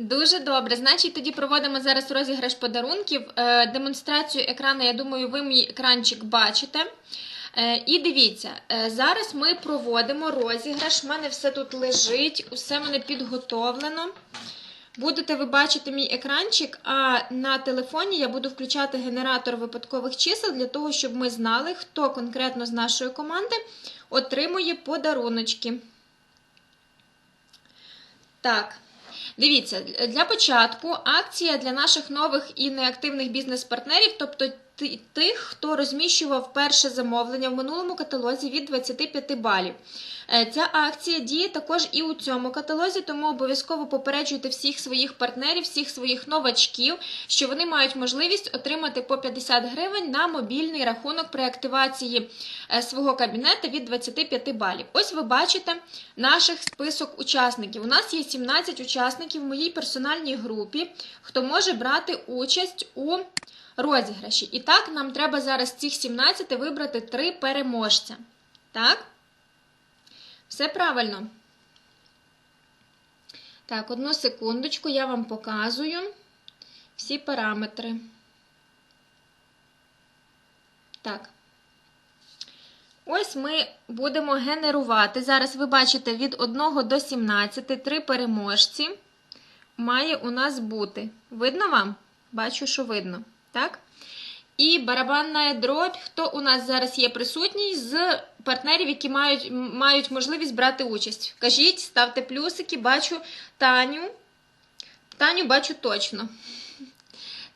Дуже добре. Значить, тоді проводимо зараз розіграш подарунків. Е, Демонстрацію екрану, я думаю, ви мій екранчик бачите. Е, І дивіться, е, зараз ми проводимо розіграш. У мене все тут лежить, усе мене підготовлено. Будете ви бачити мій екранчик, а на телефоні я буду включати генератор випадкових чисел для того, щоб ми знали, хто конкретно з нашої команди отримує подаруночки. Так. Дивіться, для початку акція для наших нових і неактивних бізнес-партнерів, тобто тих, хто розміщував перше замовлення в минулому каталозі від 25 балів. Е, Ця акція діє також і у цьому каталозі, тому обов'язково попереджуйте всіх своїх партнерів, всіх своїх новачків, що вони мають можливість отримати по 50 гривень на мобільний рахунок при активації е, свого кабінету від 25 балів. Ось ви бачите наших список учасників. У нас є 17 учасників в моїй персональній групі, хто може брати участь у розіграші. І так, нам треба зараз цих 17 вибрати 3 переможця. Так? Все правильно. Так, одну секундочку, я вам показую всі параметри. Так. Ось ми будемо генерувати. Зараз ви бачите від 1 до 17 три переможці. Має у нас бути. Видно вам? Бачу, що видно. Так? І барабанна дробь. Хто у нас зараз є присутній з партнерів, які мають, мають можливість брати участь? Кажіть, ставте плюсики, бачу Таню. Таню бачу точно.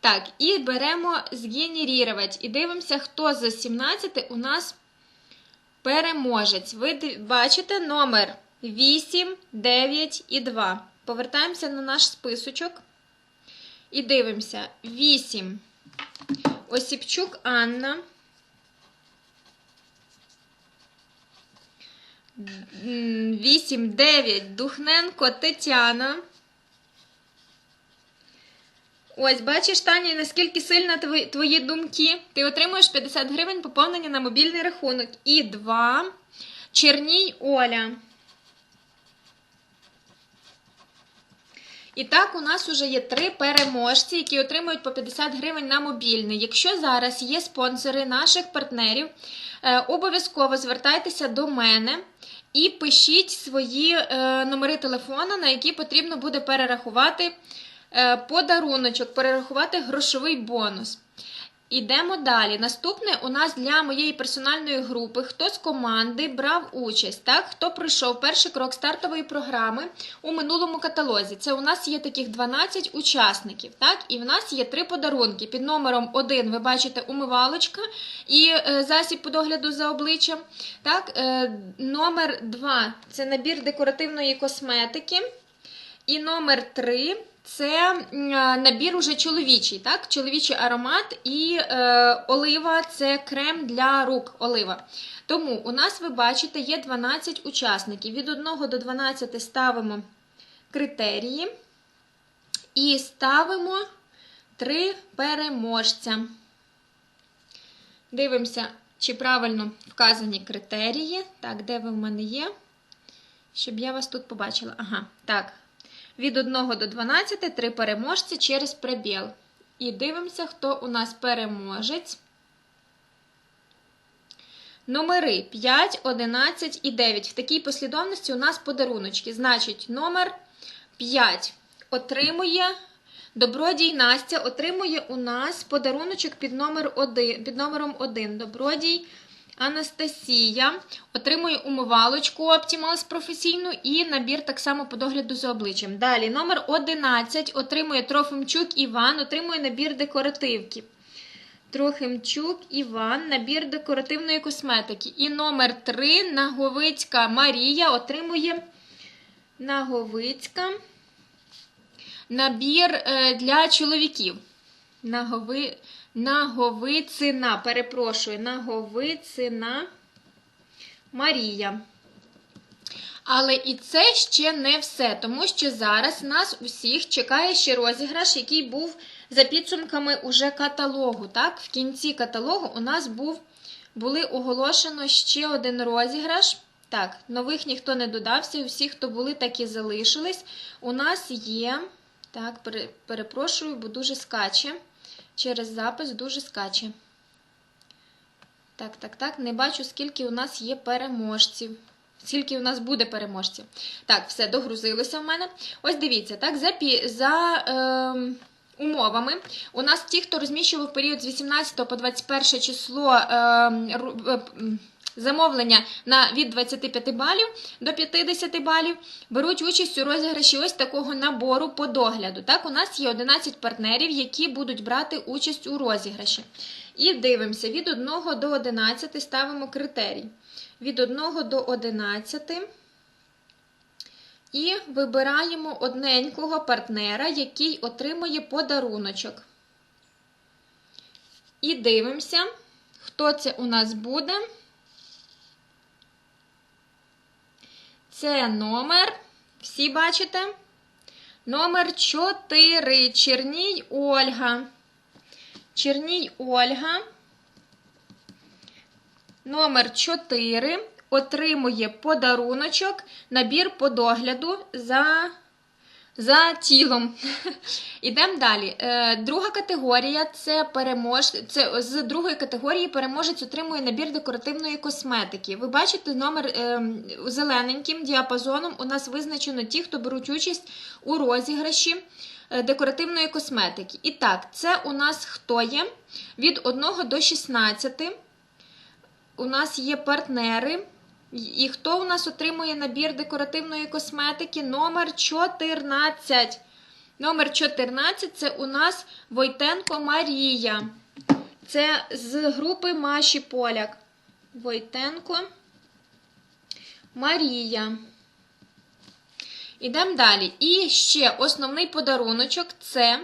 Так, і беремо згенерувати. І дивимося, хто з 17 у нас переможець. Ви бачите номер 8, 9 і 2. Повертаємося на наш списочок. І дивимося. 8. Осіпчук Анна. 8, 9. Духненко Тетяна. Ось, бачиш, Таня, наскільки сильно твої, твої думки. Ти отримуєш 50 гривень поповнення на мобільний рахунок. І 2. Черній Оля. І так, у нас вже є три переможці, які отримують по 50 гривень на мобільний. Якщо зараз є спонсори наших партнерів, е, обов'язково звертайтеся до мене і пишіть свої е, номери телефону, на які потрібно буде перерахувати е, подаруночок, перерахувати грошовий бонус. Ідемо далі. Наступне у нас для моєї персональної групи, хто з команди брав участь, так? хто пройшов перший крок стартової програми у минулому каталозі. Це у нас є таких 12 учасників. Так? І в нас є три подарунки. Під номером 1 ви бачите умивалочка і е, засіб по догляду за обличчям. Так? Е, номер 2 це набір декоративної косметики. І номер 3 це набір уже чоловічий, так? Чоловічий аромат і е, олива це крем для рук олива. Тому у нас, ви бачите, є 12 учасників. Від 1 до 12 ставимо критерії і ставимо 3 переможця. Дивимося, чи правильно вказані критерії. Так, де ви в мене є? Щоб я вас тут побачила. Ага, так. Від 1 до 12 три переможці через прибіл. І дивимося, хто у нас переможець. Номери 5, 11 і 9. В такій послідовності у нас подаруночки. Значить, номер 5 отримує Добродій Настя отримує у нас подаруночок під, номер 1, під номером 1. Добродій Анастасія отримує умивалочку Optimals професійну і набір так само по догляду за обличчям. Далі, номер 11 отримує Трофимчук Іван, отримує набір декоративки. Трохимчук Іван, набір декоративної косметики. І номер 3 Наговицька Марія отримує Наговицька набір е, для чоловіків. Нагови... Наговицина, перепрошую, Наговицина Марія. Але і це ще не все, тому що зараз нас усіх чекає ще розіграш, який був за підсумками уже каталогу. Так? В кінці каталогу у нас був, були оголошено ще один розіграш. Так, нових ніхто не додався, усі, хто були, так і залишились. У нас є Так, перепрошую, бо дуже скаче. Через запис дуже скаче. Так, так, так. Не бачу, скільки у нас є переможців. Скільки у нас буде переможців. Так, все, догрузилося в мене. Ось дивіться, так, за, за е, умовами. У нас ті, хто розміщував період з 18 по 21 число ем, е, замовлення на від 25 балів до 50 балів, беруть участь у розіграші ось такого набору по догляду. Так, у нас є 11 партнерів, які будуть брати участь у розіграші. І дивимося, від 1 до 11 ставимо критерій. Від 1 до 11. І вибираємо одненького партнера, який отримує подаруночок. І дивимося, хто це у нас буде. Це номер, всі бачите? Номер 4. Черній Ольга. Черній Ольга. Номер 4 отримує подаруночок, набір по догляду за, за тілом. Ідемо далі. Е, друга категорія це перемож... це з другої категорії переможець отримує набір декоративної косметики. Ви бачите, номер е, зелененьким діапазоном у нас визначено ті, хто беруть участь у розіграші е, декоративної косметики. І так, це у нас хто є? Від 1 до 16 у нас є партнери. І хто у нас отримує набір декоративної косметики? Номер 14. Номер 14 це у нас Войтенко Марія. Це з групи Маші Поляк. Войтенко Марія. Ідемо далі. І ще основний подаруночок це.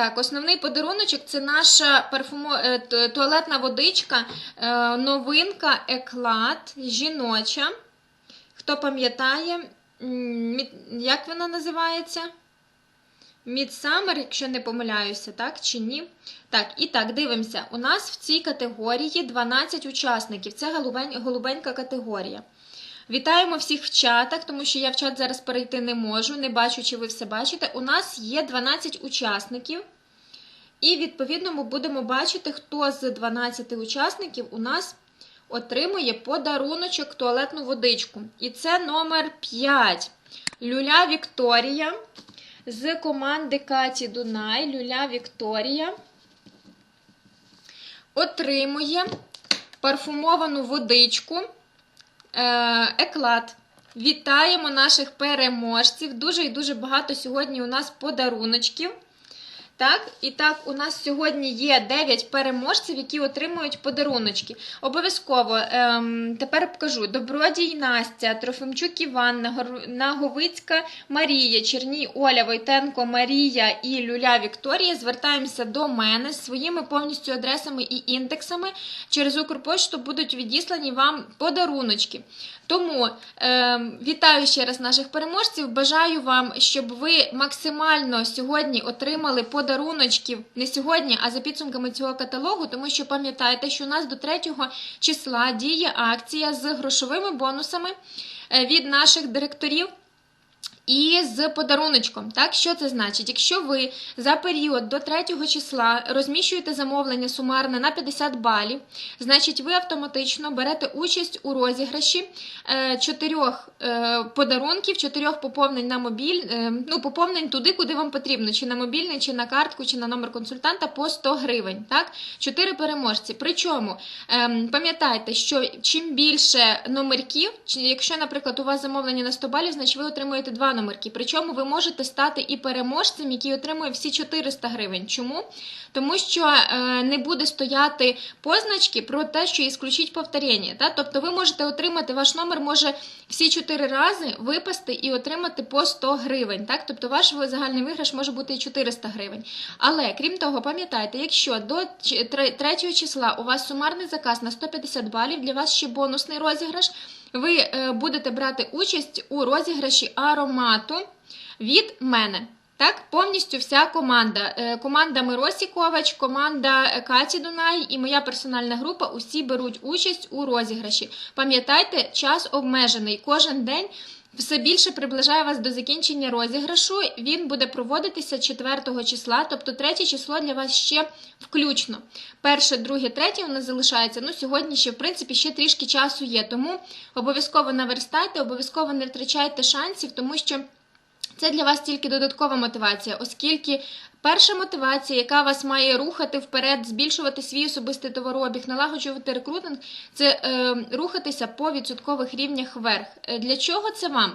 Так, основний подаруночок це наша парфумо... е, туалетна водичка, е, новинка Еклад жіноча. Хто пам'ятає, як вона називається? Midsummer, якщо не помиляюся, так чи ні? Так, і так, дивимося. У нас в цій категорії 12 учасників. Це голубень... голубенька категорія. Вітаємо всіх в чатах, тому що я в чат зараз перейти не можу, не бачу, чи ви все бачите. У нас є 12 учасників. І, відповідно, ми будемо бачити, хто з 12 учасників у нас отримує подаруночок туалетну водичку. І це номер 5. Люля Вікторія з команди Каті Дунай. Люля Вікторія отримує парфумовану водичку. Е, Еклад. Вітаємо наших переможців. Дуже і дуже багато сьогодні у нас подаруночків. Так, і так, у нас сьогодні є 9 переможців, які отримують подаруночки. Обов'язково ем, тепер покажу: Добродій Настя, Трофимчук Іван, Наговицька Марія, Черній Оля, Войтенко Марія і Люля Вікторія. Звертаємося до мене з своїми повністю адресами і індексами. Через Укрпошту будуть відіслані вам подаруночки. Тому е, вітаю ще раз наших переможців. Бажаю вам, щоб ви максимально сьогодні отримали подаруночків не сьогодні, а за підсумками цього каталогу, тому що пам'ятайте, що у нас до 3 числа діє акція з грошовими бонусами е, від наших директорів. І з подаруночком. Так, що це значить? Якщо ви за період до 3 числа розміщуєте замовлення сумарне на 50 балів, значить ви автоматично берете участь у розіграші е, чотирьох е, подарунків, чотирьох поповнень на мобіль, е, ну, поповнень туди, куди вам потрібно, чи на мобільний, чи на картку, чи на номер консультанта по 100 гривень. Так? Чотири переможці. Причому ем, пам'ятайте, що чим більше номерків, якщо, наприклад, у вас замовлення на 100 балів, значить ви отримуєте два номерки. Причому ви можете стати і переможцем, який отримує всі 400 гривень. Чому? Тому що е, не буде стояти позначки про те, що ісключить повторення. Та? Тобто ви можете отримати, ваш номер може всі 4 рази випасти і отримати по 100 гривень. Так? Тобто ваш загальний виграш може бути і 400 гривень. Але крім того, пам'ятайте, якщо до 3 числа у вас сумарний заказ на 150 балів, для вас ще бонусний розіграш, ви е, будете брати участь у розіграші аромату від мене. Так, повністю вся команда. Е, Команда Миросі Ковач, команда е, Каті Дунай і моя персональна група усі беруть участь у розіграші. Пам'ятайте, час обмежений. Кожен день все більше приближає вас до закінчення розіграшу. Він буде проводитися 4 числа, тобто третє число для вас ще включно. Перше, друге, третє у нас залишається. Ну, сьогодні ще, в принципі, ще трішки часу є. Тому обов'язково наверстайте, обов'язково не втрачайте шансів, тому що. Це для вас тільки додаткова мотивація, оскільки перша мотивація, яка вас має рухати вперед, збільшувати свій особистий товарообіг, налагоджувати рекрутинг, це е, рухатися по відсоткових рівнях вверх. Е, Для чого це вам?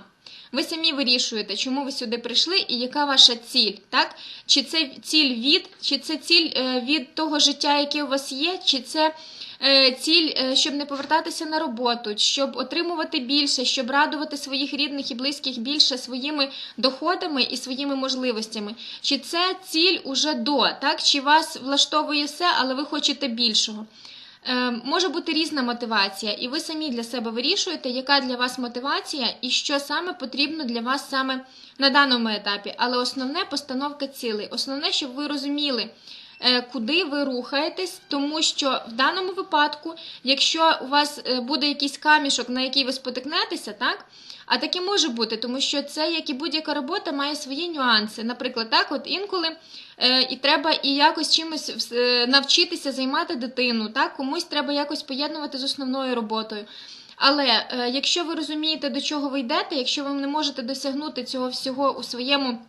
Ви самі вирішуєте, чому ви сюди прийшли і яка ваша ціль, так? Чи це ціль від, чи це ціль е, від того життя, яке у вас є, чи це ціль, е, щоб не повертатися на роботу, щоб отримувати більше, щоб радувати своїх рідних і близьких більше своїми доходами і своїми можливостями. Чи це ціль уже до, так? Чи вас влаштовує все, але ви хочете більшого? Е, Може бути різна мотивація, і ви самі для себе вирішуєте, яка для вас мотивація і що саме потрібно для вас саме на даному етапі. Але основне постановка цілей. Основне, щоб ви розуміли, е, куди ви рухаєтесь, тому що в даному випадку, якщо у вас е, буде якийсь камішок, на який ви спотикнетеся, так? А таке може бути, тому що це, як і будь-яка робота, має свої нюанси. Наприклад, так, от інколи е, і треба і якось чимось е, навчитися займати дитину, так, комусь треба якось поєднувати з основною роботою. Але е, якщо ви розумієте, до чого ви йдете, якщо ви не можете досягнути цього всього у своєму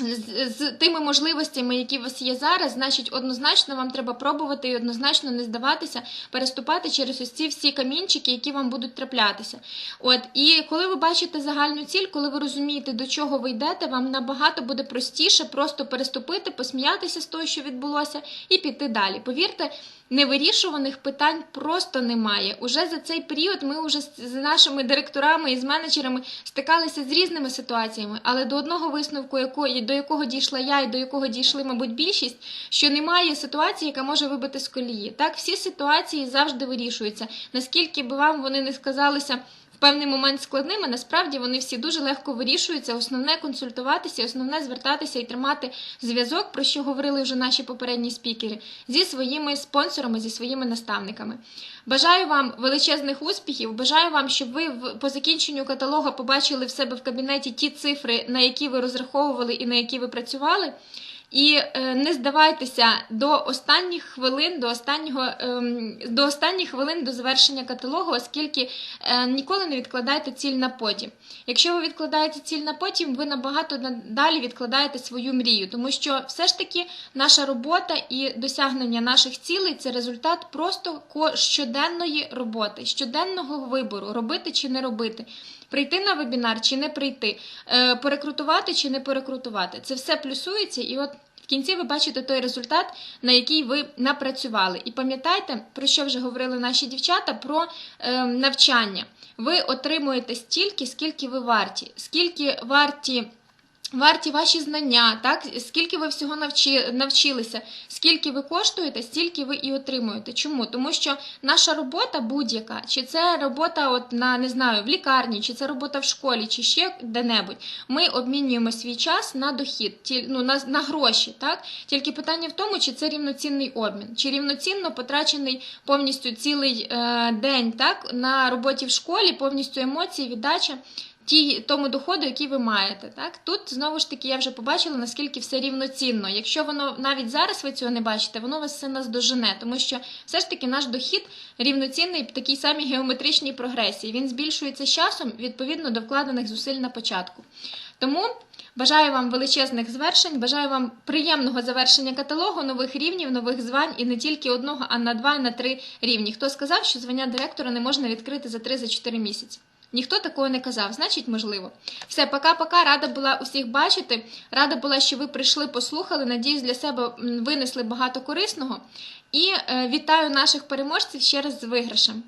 з, тими можливостями, які у вас є зараз, значить, однозначно вам треба пробувати і однозначно не здаватися, переступати через ось ці всі камінчики, які вам будуть траплятися. От і коли ви бачите загальну ціль, коли ви розумієте, до чого ви йдете, вам набагато буде простіше просто переступити, посміятися з того, що відбулося, і піти далі. Повірте. Невирішуваних питань просто немає. Уже за цей період ми вже з нашими директорами і з менеджерами стикалися з різними ситуаціями, але до одного висновку, до якого дійшла я і до якого дійшли, мабуть, більшість, що немає ситуації, яка може вибити з колії. Так, всі ситуації завжди вирішуються. Наскільки би вам вони не сказалися в певний момент складними, насправді вони всі дуже легко вирішуються. Основне консультуватися, основне звертатися і тримати зв'язок, про що говорили вже наші попередні спікери, зі своїми спонсорами, зі своїми наставниками. Бажаю вам величезних успіхів. Бажаю вам, щоб ви по закінченню каталога побачили в себе в кабінеті ті цифри, на які ви розраховували і на які ви працювали. І е, не здавайтеся до останніх хвилин, до останнього ем, до останніх хвилин до завершення каталогу, оскільки е, ніколи не відкладайте ціль на потім. Якщо ви відкладаєте ціль на потім, ви набагато на- далі відкладаєте свою мрію, тому що все ж таки наша робота і досягнення наших цілей це результат просто щоденної роботи, щоденного вибору, робити чи не робити. Прийти на вебінар чи не прийти, перекрутувати порекрутувати чи не порекрутувати. Це все плюсується, і от в кінці ви бачите той результат, на який ви напрацювали. І пам'ятайте, про що вже говорили наші дівчата, про е, навчання. Ви отримуєте стільки, скільки ви варті, скільки варті. Варті ваші знання, так скільки ви всього навчи, навчилися, скільки ви коштуєте, стільки ви і отримуєте. Чому? Тому що наша робота будь-яка, чи це робота, от на не знаю, в лікарні, чи це робота в школі, чи ще де-небудь. Ми обмінюємо свій час на дохід, ті, ну, на, на гроші. Так тільки питання в тому, чи це рівноцінний обмін, чи рівноцінно потрачений повністю цілий е, день, так на роботі в школі, повністю емоції, віддача ті, тому доходу, який ви маєте. Так? Тут знову ж таки я вже побачила, наскільки все рівноцінно. Якщо воно навіть зараз ви цього не бачите, воно вас все наздожене, тому що все ж таки наш дохід рівноцінний в такій самій геометричній прогресії. Він збільшується з часом відповідно до вкладених зусиль на початку. Тому бажаю вам величезних звершень, бажаю вам приємного завершення каталогу, нових рівнів, нових звань і не тільки одного, а на два, на три рівні. Хто сказав, що звання директора не можна відкрити за 3-4 місяці? Ніхто такого не казав, значить, можливо. Все, пока-пока. Рада була усіх бачити. Рада була, що ви прийшли, послухали. Надіюсь, для себе винесли багато корисного. І е, вітаю наших переможців ще раз з виграшем.